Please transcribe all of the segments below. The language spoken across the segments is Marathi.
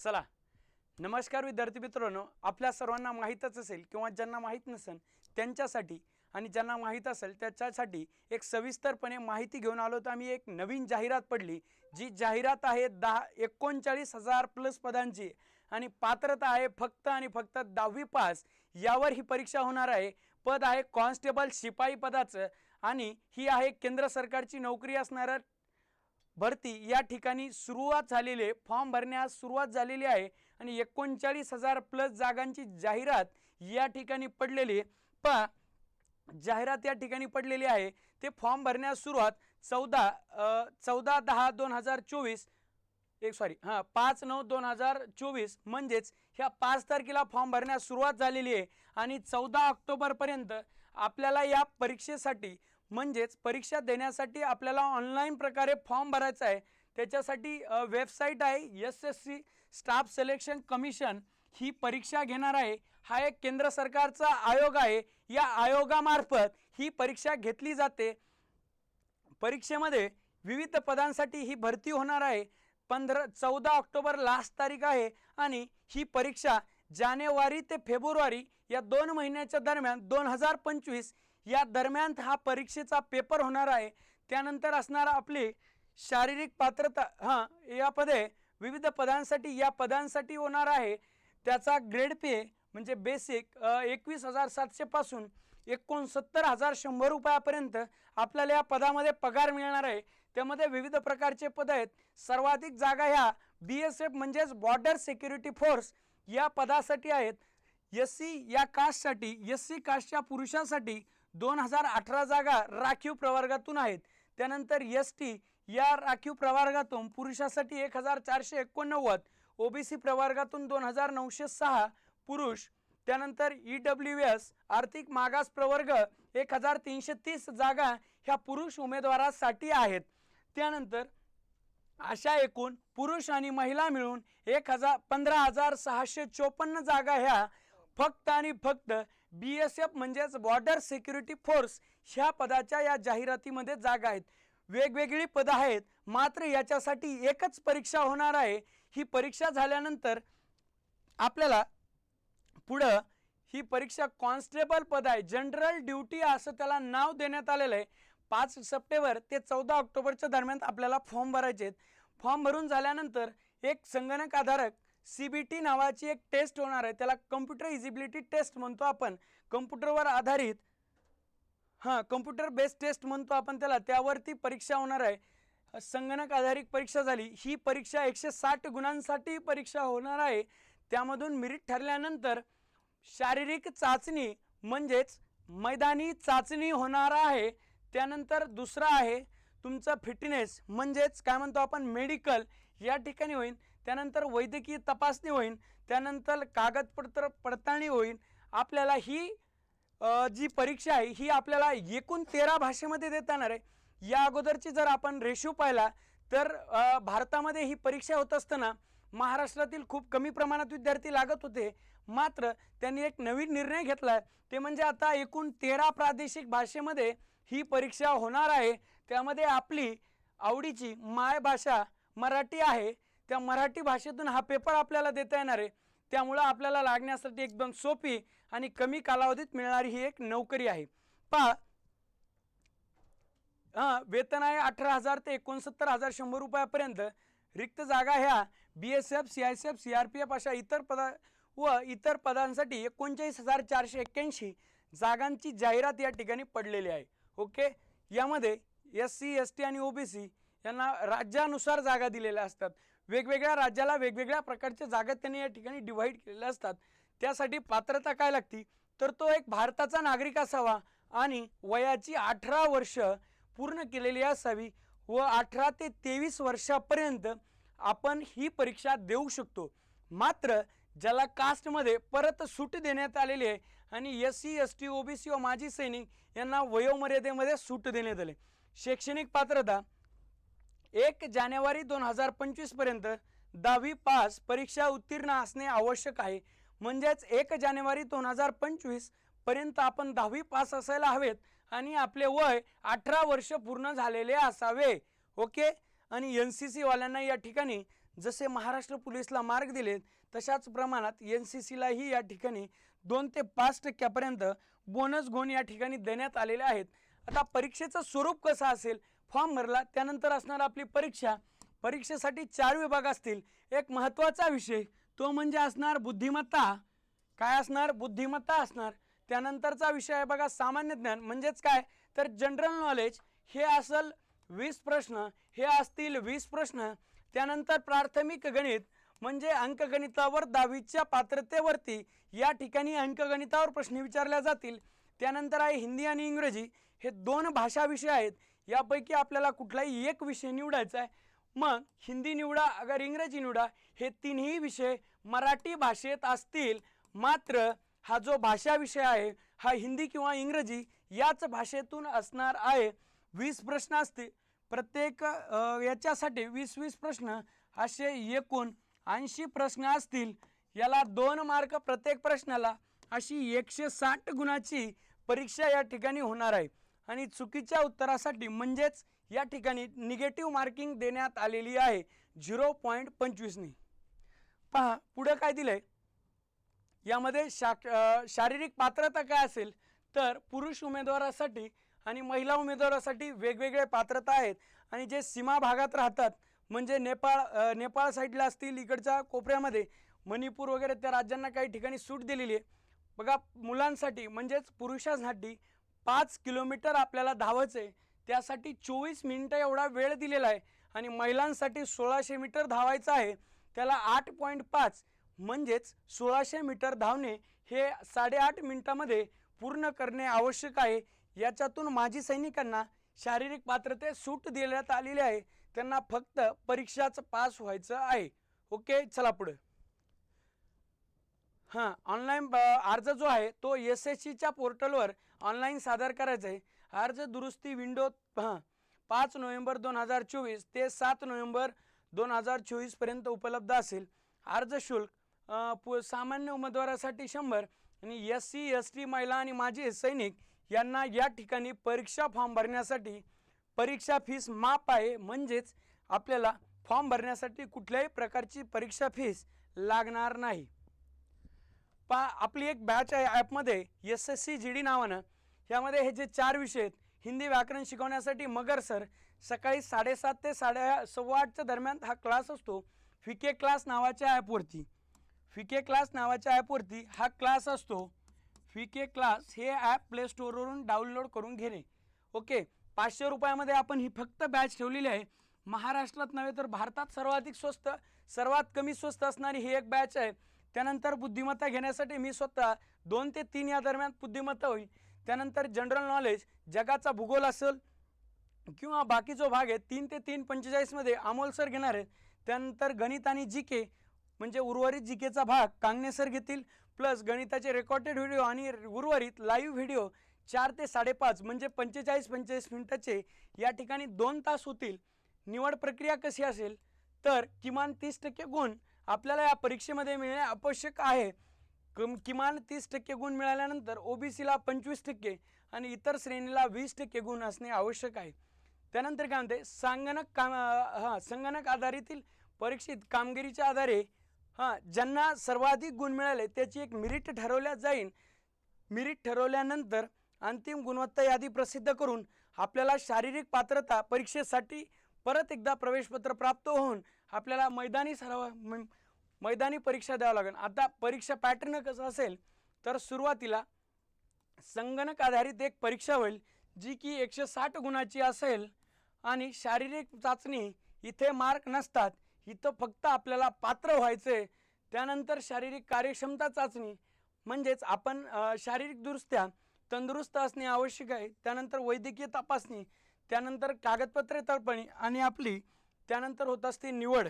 चला. नमस्कार विद्यार्थी मित्रांनो आपल्या सर्वांना माहीतच असेल किंवा ज्यांना माहीत नसेल त्यांच्यासाठी आणि ज्यांना माहीत असेल त्याच्यासाठी एक सविस्तरपणे माहिती घेऊन आलो तर आम्ही एक नवीन जाहिरात पडली जी जाहिरात आहे दहा एकोणचाळीस हजार प्लस पदांची. आणि पात्रता आहे फक्त आणि फक्त दहावी पास. यावर ही परीक्षा होणार आहे. पद आहे कॉन्स्टेबल शिपाई पदाचं आणि ही आहे केंद्र सरकारची नोकरी असणारं भरती या ठिकाणी सुरुवात झालेली फॉर्म भरण्यास सुरुवात झालेली आहे आणि एकोणचाळीस हजार प्लस जागांची जाहिरात या ठिकाणी पडलेली आहे. पहा जाहिरात या ठिकाणी पडलेली आहे. ते फॉर्म भरण्यास सुरुवात चौदा चौदा दहा दोन हजार चोवीस एक सॉरी हां पाच नऊ दोन हजार चोवीस म्हणजेच ह्या पाच तारखेला फॉर्म भरण्यास सुरुवात झालेली आहे. आणि चौदा ऑक्टोबरपर्यंत आपल्याला या परीक्षेसाठी म्हणजेच परीक्षा देण्यासाठी आपल्याला ऑनलाईन प्रकारे फॉर्म भरायचा आहे. त्याच्यासाठी वेबसाईट आहे S S C staff selection commission ही परीक्षा घेणार आहे. हा एक केंद्र सरकारचा आयोग आहे. या आयोगामार्फत ही परीक्षा घेतली जाते. परीक्षेमध्ये विविध पदांसाठी ही भरती होणार आहे. पंधरा चौदा ऑक्टोबर लास्ट तारीख आहे आणि ही परीक्षा जानेवारी ते फेब्रुवारी या दोन महिन्याच्या दरम्यान दोन हजार पंचवीस या दरम्यान हा परीक्षेचा पेपर होणार आहे. त्यानंतर असणारा आपली शारीरिक पात्रता हां यामध्ये विविध पदांसाठी या पदांसाठी होणार आहे. त्याचा ग्रेड पे म्हणजे बेसिक एकवीस हजार सातशेपासून एकोणसत्तर हजार शंभर रुपयापर्यंत आपल्याला या पदामध्ये पगार मिळणार आहे. त्यामध्ये विविध प्रकारचे पद आहेत. सर्वाधिक जागा ह्या बी एस एफ म्हणजेच बॉर्डर सिक्युरिटी फोर्स या पदासाठी आहेत. एस सी या कास्टसाठी एस सी कास्टच्या पुरुषासाठी दोन हजार अठरा जागा राखीव प्रवर्गातून आहेत. त्यानंतर एस टी या राखीव प्रवर्गातून पुरुषासाठी एक हजार चारशे एकोणनव्वद ओबीसी प्रवर्गातून दोन हजार नऊशे सहा पुरुष त्यानंतर ई डब्ल्यू एस आर्थिक मागास प्रवर्ग एक हजार तीनशे तीस जागा ह्या पुरुष उमेदवारासाठी आहेत. त्यानंतर अशा एकूण पुरुष आणि महिला मिळून एक हजार पंधरा हजार सहाशे चोपन्न जागा ह्या फक्त आणि फक्त बी एस एफ म्हणजेच बॉर्डर सिक्युरिटी फोर्स ह्या पदाच्या या जाहिरातीमध्ये जागा आहेत. वेगवेगळी पदं आहेत मात्र याच्यासाठी एकच परीक्षा होणार आहे. ही परीक्षा झाल्यानंतर आपल्याला पुढं ही परीक्षा कॉन्स्टेबल पद आहे. जनरल ड्युटी असं त्याला नाव देण्यात आलेलं आहे. पाच सप्टेंबर ते चौदा ऑक्टोबरच्या दरम्यान आपल्याला फॉर्म भरायचे आहेत. फॉर्म भरून झाल्यानंतर एक संगणक आधारक सी बी टी नावाची एक टेस्ट होणार आहे. त्याला कम्प्युटर इजिबिलिटी टेस्ट म्हणतो आपण. कम्प्युटरवर आधारित हां कम्प्युटर बेस्ड टेस्ट म्हणतो आपण त्याला. त्यावरती परीक्षा होणार आहे. संगणक आधारित परीक्षा झाली. ही परीक्षा एकशे साठ गुणांसाठी परीक्षा होणार आहे. त्यामधून मिरिट ठरल्यानंतर शारीरिक चाचणी म्हणजेच मैदानी चाचणी होणार आहे. त्यानंतर दुसरा आहे तुमचं फिटनेस म्हणजेच काय म्हणतो आपण मेडिकल या ठिकाणी होईल. त्यानंतर वैद्यकीय तपासणी होईल त्यानंतर कागदपत्र पडताळणी होईल आपल्याला ही जी परीक्षा आहे ही आपल्याला एकूण तेरा भाषेमध्ये देता येणार आहे. या अगोदरची जर आपण रेशो पाहिला तर भारतामध्ये ही परीक्षा होत असताना महाराष्ट्रातील खूप कमी प्रमाणात विद्यार्थी लागत होते. मात्र त्यांनी एक नवीन निर्णय घेतला आहे. ते म्हणजे आता एकूण तेरा प्रादेशिक भाषेमध्ये ही परीक्षा होणार आहे. त्यामध्ये आपली आवडीची मायभाषा मराठी आहे. त्या मराठी भाषेतून हा पेपर आपल्याला देता येणार आहे. त्यामुळं आपल्याला लागण्यासाठी एकदम सोपी आणि कमी कालावधीत मिळणारी ही एक नोकरी आहे. पहा. हां वेतन आहे अठरा हजार ते एकोणसत्तर हजार शंभर रुपयापर्यंत. रिक्त जागा ह्या B S F C I C F C R P F अशा इतर पदा व इतर पदांसाठी एकोणचाळीस हजार चारशे एक्क्याऐंशी जागांची जाहिरात या ठिकाणी पडलेली आहे. ओके? यामध्ये एस सी एस टी आणि ओ बी सी यांना राज्यानुसार जागा दिलेल्या असतात. वेगवेगळ्या राज्याला वेगवेगळ्या प्रकारच्या जागा त्यांनी या ठिकाणी डिव्हाइड केलेल्या असतात. त्यासाठी पात्रता काय लागती? तर तो एक भारताचा नागरिक असावा आणि वयाची अठरा वर्ष पूर्ण केलेली असावी व अठरा ते तेवीस वर्षापर्यंत आपण ही परीक्षा देऊ शकतो. मात्र ज्याला कास्टमध्ये परत सूट देण्यात आलेली आहे आणि S C S T O B C व माजी सैनिक यांना वयोमर्यादेमध्ये सूट देण्यात आले. शैक्षणिक पात्रता एक जानेवारी दोन हजार पंचवीसपर्यंत दहावी पास परीक्षा उत्तीर्ण असणे आवश्यक आहे. म्हणजेच एक जानेवारी दोन हजार पंचवीसपर्यंत आपण दहावी पास असायला हवेत आणि आपले वय अठरा वर्ष पूर्ण झालेले असावे. ओके? आणि एन सी सीवाल्यांना या ठिकाणी जसे महाराष्ट्र पोलीसला मार्ग दिलेत तशाच प्रमाणात एन सी सीलाही या ठिकाणी दोन ते पाच टक्क्यापर्यंत बोनस गुण या ठिकाणी देण्यात आलेले आहेत. आता परीक्षेचं स्वरूप कसं असेल? फॉर्म भरला त्यानंतर असणार आपली परीक्षा. परीक्षेसाठी चार विभाग असतील. एक महत्त्वाचा विषय तो म्हणजे असणार बुद्धिमत्ता. काय असणार? बुद्धिमत्ता असणार. त्यानंतरचा विषय आहे बघा सामान्य ज्ञान. म्हणजेच काय? तर जनरल नॉलेज हे असल वीस प्रश्न हे असतील वीस प्रश्न. त्यानंतर प्राथमिक गणित म्हणजे अंकगणितावर दहावीच्या पात्रतेवरती या ठिकाणी अंकगणितावर प्रश्न विचारल्या जातील. त्यानंतर आहे हिंदी आणि इंग्रजी. हे दोन भाषा विषय आहेत. यापैकी आपल्याला कुठलाही एक विषय निवडायचा आहे. मग हिंदी निवडा अगर इंग्रजी निवडा हे तिन्ही विषय मराठी भाषेत असतील. मात्र हा जो भाषा विषय आहे हा हिंदी किंवा इंग्रजी याच भाषेतून असणार आहे. वीस प्रश्न असतील. प्रत्येक याच्यासाठी वीस वीस प्रश्न असे एकूण ऐंशी प्रश्न असतील. याला दोन मार्क प्रत्येक प्रश्नाला अशी एकशे साठ गुणाची परीक्षा या ठिकाणी होणार आहे. आणि चुकीच्या उत्तरासाठी म्हणजेच या ठिकाणी निगेटिव्ह मार्किंग देण्यात आलेली आहे. झिरो पॉईंट पंचवीसने पहा पुढं काय दिलं आहे यामध्ये शाक शारीरिक पात्रता काय असेल? तर पुरुष उमेदवारासाठी आणि महिला उमेदवारासाठी वेगवेगळे पात्रता आहेत. आणि जे सीमा भागात राहतात म्हणजे नेपाळ नेपाळ साईडला असतील इकडच्या कोपऱ्यामध्ये मणिपूर वगैरे त्या राज्यांना काही ठिकाणी सूट दिलेली आहे. बघा मुलांसाठी म्हणजेच पुरुषांसाठी पाच किलोमीटर आपल्याला धावायचं आहे त्यासाठी चोवीस मिनटं एवढा वेळ दिलेला आहे. आणि महिलांसाठी सोळाशे मीटर धावायचं आहे. त्याला आठ पॉईंट पाच म्हणजेच सोळाशे मीटर धावणे हे साडेआठ मिनिटामध्ये पूर्ण करणे आवश्यक आहे. याच्यातून माजी सैनिकांना शारीरिक पात्रते सूट देण्यात आलेली आहे. त्यांना फक्त परीक्षाच पास व्हायचं आहे. ओके चला पुढे. हां ऑनलाईन अर्ज जो आहे तो एस एस सीच्या पोर्टलवर ऑनलाईन सादर करायचं आहे. अर्ज दुरुस्ती विंडो हां पाच नोव्हेंबर दोन हजार चोवीस ते सात नोव्हेंबर दोन हजार चोवीसपर्यंत उपलब्ध असेल. अर्ज शुल्क पु सामान्य उमेदवारासाठी शंभर आणि एस सी एस टी महिला आणि माजी सैनिक यांना या ठिकाणी परीक्षा फॉर्म भरण्यासाठी परीक्षा फीस माफ आहे म्हणजेच आपल्याला फॉर्म भरण्यासाठी कुठल्याही प्रकारची परीक्षा फीस लागणार नाही. पा आपली एक बॅच आहे ॲपमध्ये S S C G D नावानं. यामध्ये हे जे चार विषय आहेत हिंदी व्याकरण शिकवण्यासाठी मगर सर सकाळी साडेसात ते साडे सव्वा आठच्या दरम्यान हा क्लास असतो फिके क्लास नावाच्या ॲपवरती फिके क्लास नावाच्या ॲपवरती हा क्लास असतो. फिके क्लास हे ॲप प्ले स्टोअरवरून डाउनलोड करून घेणे. ओके पाचशे रुपयामध्ये आपण ही फक्त बॅच ठेवलेली आहे. महाराष्ट्रात नव्हे तर भारतात सर्वाधिक स्वस्त सर्वात कमी स्वस्त असणारी ही एक बॅच आहे. त्यानंतर बुद्धिमत्ता घेण्यासाठी मी स्वतः दोन ते तीन या दरम्यान बुद्धिमत्ता होईल. त्यानंतर जनरल नॉलेज जगाचा भूगोल असेल किंवा बाकी जो भाग आहे तीन ते तीन पंचेचाळीसमध्ये अमोल सर घेणार आहेत. त्यानंतर गणित आणि जी के म्हणजे उर्वरित जी केचा भाग कांगणे सर घेतील प्लस गणिताचे रेकॉर्डेड व्हिडिओ आणि उर्वरित लाईव्ह व्हिडिओ चार ते साडेपाच म्हणजे पंचेचाळीस पंचेचाळीस मिनिटाचे या ठिकाणी दोन तास होतील. निवड प्रक्रिया कशी असेल? तर किमान तीस टक्के गुण आपल्याला या परीक्षेमध्ये मिळणे आवश्यक आहे. कम किमान तीस टक्के गुण मिळाल्यानंतर ओ बी सीला पंचवीस टक्के आणि इतर श्रेणीला वीस टक्के गुण असणे आवश्यक आहे. त्यानंतर काय म्हणते? सांगणक काम हां संगणक आधारितील परीक्षित कामगिरीच्या आधारे हां ज्यांना सर्वाधिक गुण मिळाले त्याची एक मिरिट ठरवल्या जाईल मिरिट ठरवल्यानंतर अंतिम गुणवत्ता यादी प्रसिद्ध करून आपल्याला शारीरिक पात्रता परीक्षेसाठी परत एकदा प्रवेशपत्र प्राप्त होऊन आपल्याला मैदानी सराव मैदानी परीक्षा द्यावं लागेल. आता परीक्षा पॅटर्न कसं असेल तर सुरुवातीला संगणक आधारित एक परीक्षा होईल जी की एकशे साठ गुणाची असेल आणि शारीरिक चाचणी इथे मार्क नसतात. इथं फक्त आपल्याला पात्र व्हायचं आहे त्यानंतर शारीरिक कार्यक्षमता चाचणी म्हणजेच आपण शारीरिक शारीरिकदृष्ट्या तंदुरुस्त असणे आवश्यक आहे. त्यानंतर वैद्यकीय तपासणी त्यानंतर कागदपत्रे तळपणी आणि आपली त्यानंतर होत असते निवड.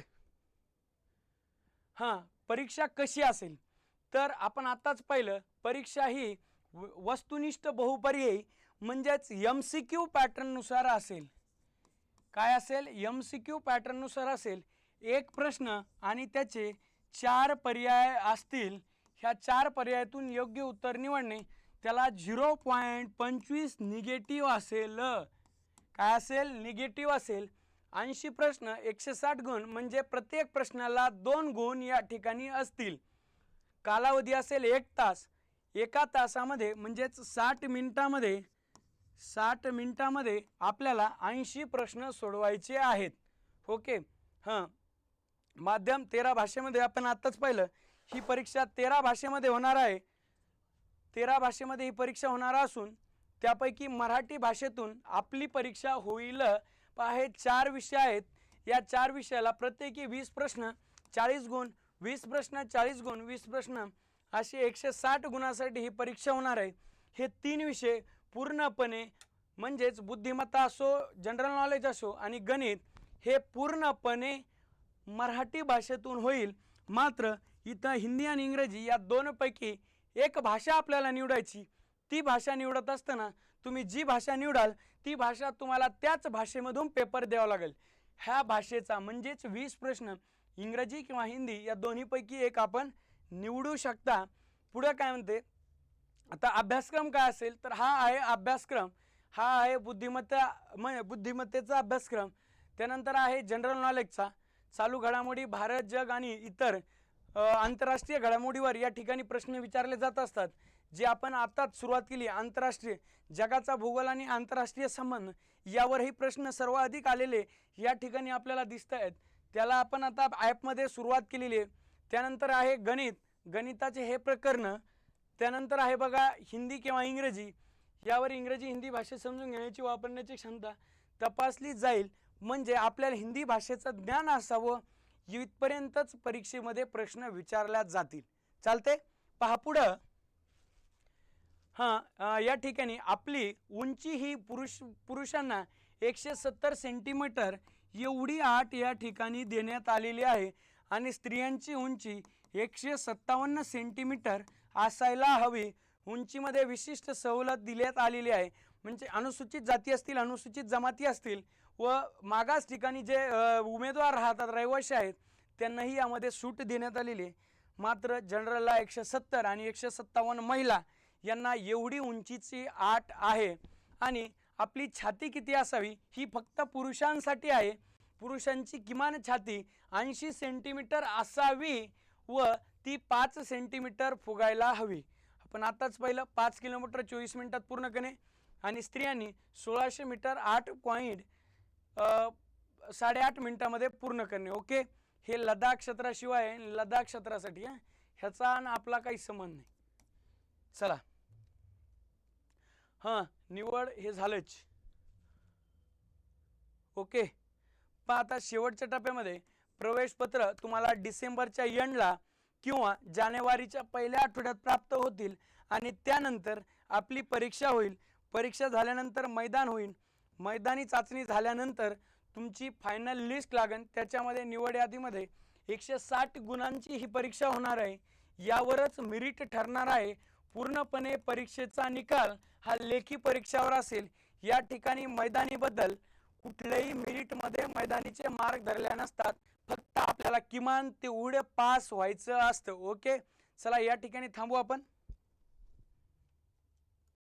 हां परीक्षा कशी असेल? तर आपण आत्ताच पाहिलं परीक्षा ही वस्तुनिष्ठ बहुपर्यायी म्हणजेच एम सी क्यू पॅटर्ननुसार असेल. काय असेल? एम सी क्यू पॅटर्ननुसार असेल. एक प्रश्न आणि त्याचे चार पर्याय असतील. ह्या चार पर्यायातून योग्य उत्तर निवडणे त्याला झिरो पॉईंट पंचवीस निगेटिव्ह असेल. काय असेल निगेटिव्ह असेल ऐंशी प्रश्न एकशे साठ गुण म्हणजे प्रत्येक प्रश्नाला दोन गुण या ठिकाणी असतील. कालावधी असेल एक तास एका तासामध्ये म्हणजेच साठ मिनिटामध्ये साठ मिनिटामध्ये आपल्याला ऐंशी प्रश्न सोडवायचे आहेत. ओके? हां. माध्यम तेरा भाषेमध्ये आपण आत्ताच पाहिलं. ही परीक्षा तेरा भाषेमध्ये होणार आहे. तेरा भाषेमध्ये ही परीक्षा होणार असून त्यापैकी मराठी भाषेतून आपली परीक्षा होईल. हे चार विषय आहेत. या चार विषयाला प्रत्येकी वीस प्रश्न चाळीस गुण वीस प्रश्न चाळीस गुण वीस प्रश्न असे एकशे साठ गुणासाठी ही परीक्षा होणार आहे. हे तीन विषय पूर्णपणे म्हणजेच बुद्धिमत्ता असो जनरल नॉलेज असो आणि गणित हे पूर्णपणे मराठी भाषेतून होईल. मात्र इथं हिंदी आणि इंग्रजी या दोनपैकी एक भाषा आपल्याला निवडायची. ती भाषा निवडत असताना तुम्ही जी भाषा निवडाल ती भाषा तुम्हाला त्याच भाषेमधून पेपर द्यावा लागेल. ह्या भाषेचा म्हणजेच वीस प्रश्न इंग्रजी किंवा हिंदी या दोन्हीपैकी एक आपण निवडू शकता. पुढं काय म्हणते? आता अभ्यासक्रम काय असेल तर हा आहे अभ्यासक्रम. हा आहे बुद्धिमत्ता म्हणजे बुद्धिमत्तेचा अभ्यासक्रम. त्यानंतर आहे जनरल नॉलेजचा चालू घडामोडी भारत जग आणि इतर आंतरराष्ट्रीय घडामोडीवर या ठिकाणी प्रश्न विचारले जात असतात. जे आपण आत्ताच सुरुवात केली आंतरराष्ट्रीय जगाचा भूगोल आणि आंतरराष्ट्रीय संबंध यावरही प्रश्न सर्वाधिक आलेले या ठिकाणी आपल्याला दिसत आहेत. त्याला आपण आता ॲपमध्ये सुरुवात केलेली आहे. त्यानंतर आहे गणित. गणिताचे हे प्रकरण त्यानंतर आहे बघा हिंदी किंवा इंग्रजी. यावर इंग्रजी हिंदी भाषेत समजून घेण्याची वापरण्याची क्षमता तपासली जाईल. म्हणजे आपल्याला हिंदी भाषेचं ज्ञान असावं इथपर्यंतच परीक्षेमध्ये प्रश्न विचारल्या जातील. चालते पहा पुढं. हां या ठिकाणी आपली उंची ही पुरुष पुरुषांना एकशे सत्तर सेंटीमीटर एवढी आठ या ठिकाणी देण्यात आलेली आहे आणि स्त्रियांची उंची एकशे सत्तावन्न सेंटीमीटर असायला हवी. उंचीमध्ये विशिष्ट सवलत दिल्यात आलेली आहे. म्हणजे अनुसूचित जाती असतील अनुसूचित जमाती असतील व मागास ठिकाणी जे उमेदवार राहतात रहिवाशी आहेत त्यांनाही यामध्ये सूट देण्यात आलेली आहे. मात्र जनरलला एकशे सत्तर आणि एकशे सत्तावन्न महिला यांना एवढी उंचीची आट आहे. आणि आपली छाती किती असावी ही फक्त पुरुषांसाठी आहे. पुरुषांची किमान छाती ऐंशी सेंटीमीटर असावी व ती पाच सेंटीमीटर फुगायला हवी. आपण आताच पाहिलं पाच किलोमीटर चोवीस मिनटात पूर्ण करणे आणि स्त्रियांनी सोळाशे मीटर आठ पॉईंट साडेआठ मिनिटामध्ये पूर्ण करणे. ओके? हे लदाख क्षेत्राशिवाय लदाख क्षेत्रासाठी ह्याचा आणि आपला काही संबंध नाही. चला. हां निवड हे झालंच. ओके. पण आता शेवटच्या टप्प्यामध्ये प्रवेशपत्र तुम्हाला डिसेंबरच्या एंडला किंवा जानेवारीच्या पहिल्या आठवड्यात प्राप्त होतील आणि त्यानंतर आपली परीक्षा होईल. परीक्षा झाल्यानंतर मैदान होईल. मैदानी चाचणी झाल्यानंतर तुमची फायनल लिस्ट लागेल. त्याच्यामध्ये निवड यादीमध्ये एकशे साठ गुणांची ही परीक्षा होणार आहे. यावरच मिरिट ठरणार आहे. पूर्णपणे परीक्षेचा निकाल हा लेखी परीक्षावर असेल. या ठिकाणी मैदानीबद्दल कुठल्याही मेरिटमध्ये मैदानीचे मार्क धरले नसतात. फक्त आपल्याला किमान तेवढे पास व्हायचं असतं. ओके? चला या ठिकाणी थांबू आपण.